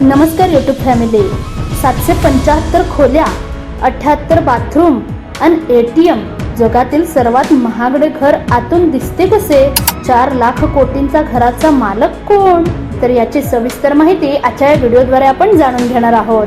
नमस्कार YouTube family सातशे पंच्याहत्तर खोल्या अठ्याहत्तर बाथरूम आणि ए टी एम जगातील सर्वात महागडे घर आतून दिसते कसे? चार लाख कोटींचा घराचा मालक कोण? तर याची सविस्तर माहिती आजच्या या व्हिडिओद्वारे आपण जाणून घेणार आहोत.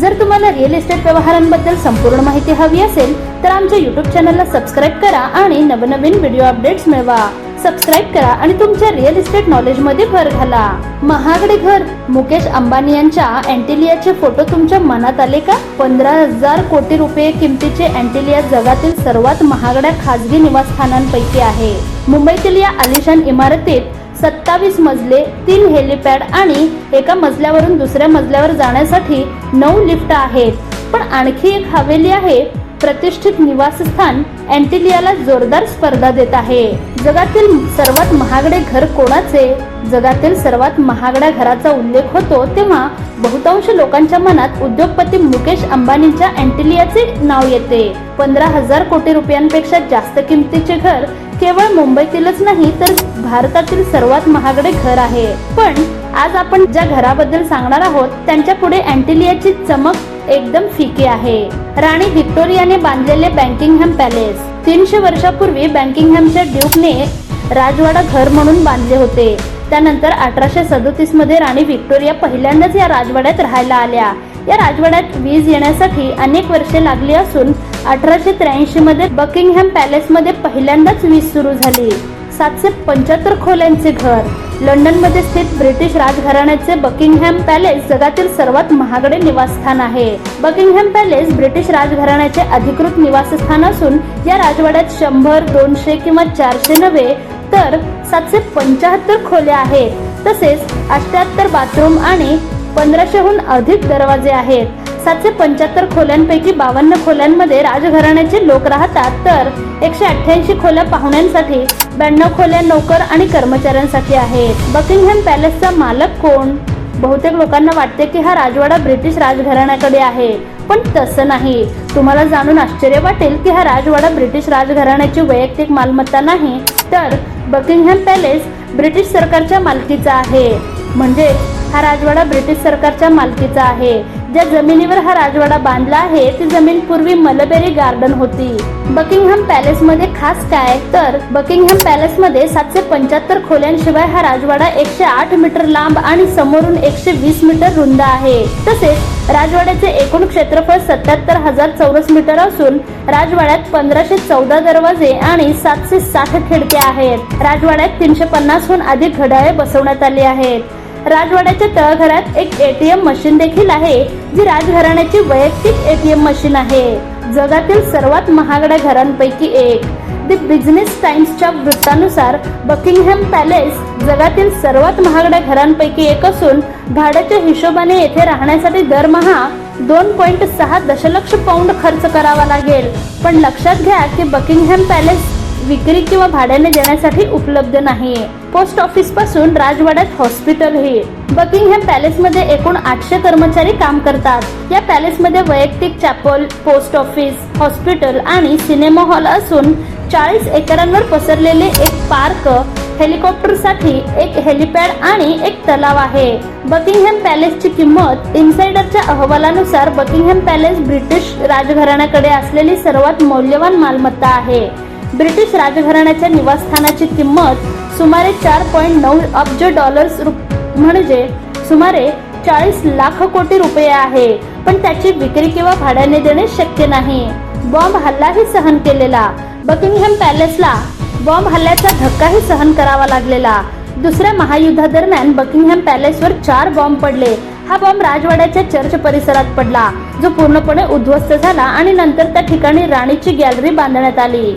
जर तुम्हाला रिअल इस्टेट व्यवहारांबद्दल संपूर्ण माहिती हवी असेल तर आमच्या युट्यूब चॅनलला सबस्क्राईब करा आणि नवनवीन व्हिडिओ अपडेट्स मिळवा. सबस्क्राईब करा आणि तुमच्या रिअल इस्टेट नॉलेजमध्ये भर घाला. महागडे घर मुकेश अंबानी यांच्या अँटेलियाचे फोटो तुमच्या मनात आले का? पंधरा हजार कोटी रुपये किमतीचे अँटेलिया जगातील सर्वात महागड्या खासगी निवासस्थानांपैकी आहे. मुंबईतील या आलिशान इमारतीत सत्तावीस मजले तीन हेलिपॅड आणि एका मजल्यावरून दुसऱ्या मजल्यावर जाण्यासाठी नऊ लिफ्ट आहेत. पण आणखी एक हवेली आहे. प्रतिष्ठित निवासस्थान अँटिलियाला जोरदार स्पर्धा देत आहे. जगातील सर्वात महागडे घर कोणाचे? जगातील सर्वात महागड्या घराचा उल्लेख होतो तेव्हा बहुतांश लोकांच्या मनात उद्योगपती मुकेश अंबानींच्या अँटिलियाचे नाव येते. पंधरा हजार कोटी रुपयांपेक्षा जास्त किमतीचे घर केवळ मुंबईतीलच नाही तर भारतातील सर्वात महागडे घर आहे. पण आज आपण ज्या घराबद्दल सांगणार आहोत त्यांच्या पुढे अँटिलियाची चमक एकदम फिकी आहे. राणी व्हिक्टोरियाने बांधलेले बँकिंगहॅम पॅलेस. तीनशे वर्षापूर्वी बँकिंगहॅमच्या ड्यूकने राजवाडा घर म्हणून बांधले होते. त्यानंतर अठराशे सदोतीसमध्ये राणी व्हिक्टोरिया पहिल्यांदाच या राजवाड्यात राहायला आल्या. या राजवाड्यात वीज येण्यासाठी अनेक वर्षे लागली असून अठराशे त्र्याऐंशी मध्ये बकिंगहॅम पॅलेसमध्ये पहिल्यांदाच वीज सुरू झाली. सातशे पंच्याहत्तर खोल्यांचे घर लंडनमध्ये स्थित ब्रिटिश राजघराण्याचे बकिंगहॅम पॅलेस जगातील सर्वात महागडे निवासस्थान आहे. बकिंगहॅम पॅलेस ब्रिटिश राजघराण्याचे अधिकृत निवासस्थान असून या राजवाड्यात शंभर दोनशे किंवा चारशे नव्हे तर सातशे पंच्याहत्तर खोल्या आहेत. तसेच अठ्याहत्तर बाथरूम आणि पंधराशेहून अधिक दरवाजे आहेत. सातशे पंच्याहत्तर खोल्यांपैकी बावन्न खोल्यांमध्ये राजघराण्याचे लोक राहतात. तर एकशे अठ्ठ्याऐंशी खोल्या पाहुण्यांसाठी ब्याण्णव खोल्या नोकर आणि कर्मचाऱ्यांसाठी आहेत. बकिंगहॅम पॅलेसचा मालक कोण? बहुतेक लोकांना वाटते की हा राजवाडा ब्रिटिश राजघराण्याकडे आहे. पण तसं नाही. तुम्हाला जाणून आश्चर्य वाटेल की हा राजवाडा ब्रिटिश राजघराण्याची वैयक्तिक मालमत्ता नाही तर बकिंगहॅम पॅलेस ब्रिटिश सरकारच्या मालकीचा आहे. म्हणजे हा राजवाडा ब्रिटिश सरकारच्या मालकीचा आहे. ज्या जमिनीवर हा राजवाडा बांधला आहे ती जमीन पूर्वी मलबेरी गार्डन होती. बकिंगहॅम पॅलेस मध्ये खास काय? तर बकिंगहॅम पॅलेस मध्ये सातशे पंच्याहत्तर खोल्यांशिवाय हा राजवाडा एकशे आठ मीटर लांब आणि समोरून एकशे वीस मीटर रुंद आहे. तसेच राजवाड्याचे एकूण क्षेत्रफळ सत्याहत्तर हजार चौरस मीटर असून राजवाड्यात पंधराशे चौदा दरवाजे आणि सातशे साठ खिडक्या आहेत. राजवाड्यात तीनशे पन्नासहून अधिक घड्याळे बसवण्यात आली आहेत. राजवाड्याच्या तळघरात एक एटीएम मशीन देखील आहे जी राजघराण्याची वैयक्तिक एटीएम मशीन आहे. जगातील सर्वात महागड्या घरांपैकी एक. द बिझनेस टाइम्सच्या वृत्तानुसार बकिंगहॅम पॅलेस जगातील सर्वात महागड्या घरांपैकी एक असून भाड्याच्या हिशोबाने येथे राहण्यासाठी दरमहा दोन पॉईंट सहा दशलक्ष पाऊंड खर्च करावा लागेल. पण लक्षात घ्या की बकिंगहॅम पॅलेस विक्री किंवा भाड्याने देण्यासाठी उपलब्ध नाही पोस्ट ऑफिसपासून राजवाड्यात हॉस्पिटलही. बकिंगहॅम पॅलेस मध्ये एकूण आठशे कर्मचारी काम करतात. या पॅलेस मध्ये वैयक्तिक चॅपल पोस्ट ऑफिस हॉस्पिटल आणि सिनेमा हॉल असून चाळीस एकरांवर पसरलेले एक पार्क हेलिकॉप्टरसाठी एक हेलिपॅड आणि एक तलाव आहे. बकिंगहॅम पॅलेसची किंमत इन्सायडरच्या अहवालानुसार बकिंगहॅम पॅलेस ब्रिटिश राजघराण्याकडे असलेली सर्वात मौल्यवान मालमत्ता आहे. ब्रिटिश राजघराण्याच्या निवासस्थानाची किंमत सुमारे चार पॉईंट नऊ अब्ज डॉलर्स रुप- म्हणजे सुमारे चाळीस लाख कोटी रुपये आहे. पण त्याची विक्री किंवा भाड्याने देणे शक्य नाही. बॉम्ब हल्लाही सहन केलेला. बकिंगहॅम पॅलेसला बॉम्ब हल्ल्याचा धक्काही सहन करावा लागलेला. दुसऱ्या महायुद्धादरम्यान बकिंगहॅम पॅलेसवर चार बॉम्ब पडले. हा बॉम्ब राजवाड्याच्या चर्च परिसरात पडला जो पूर्णपणे उद्ध्वस्त झाला आणि नंतर त्या ठिकाणी राणीची गॅलरी बांधण्यात आली.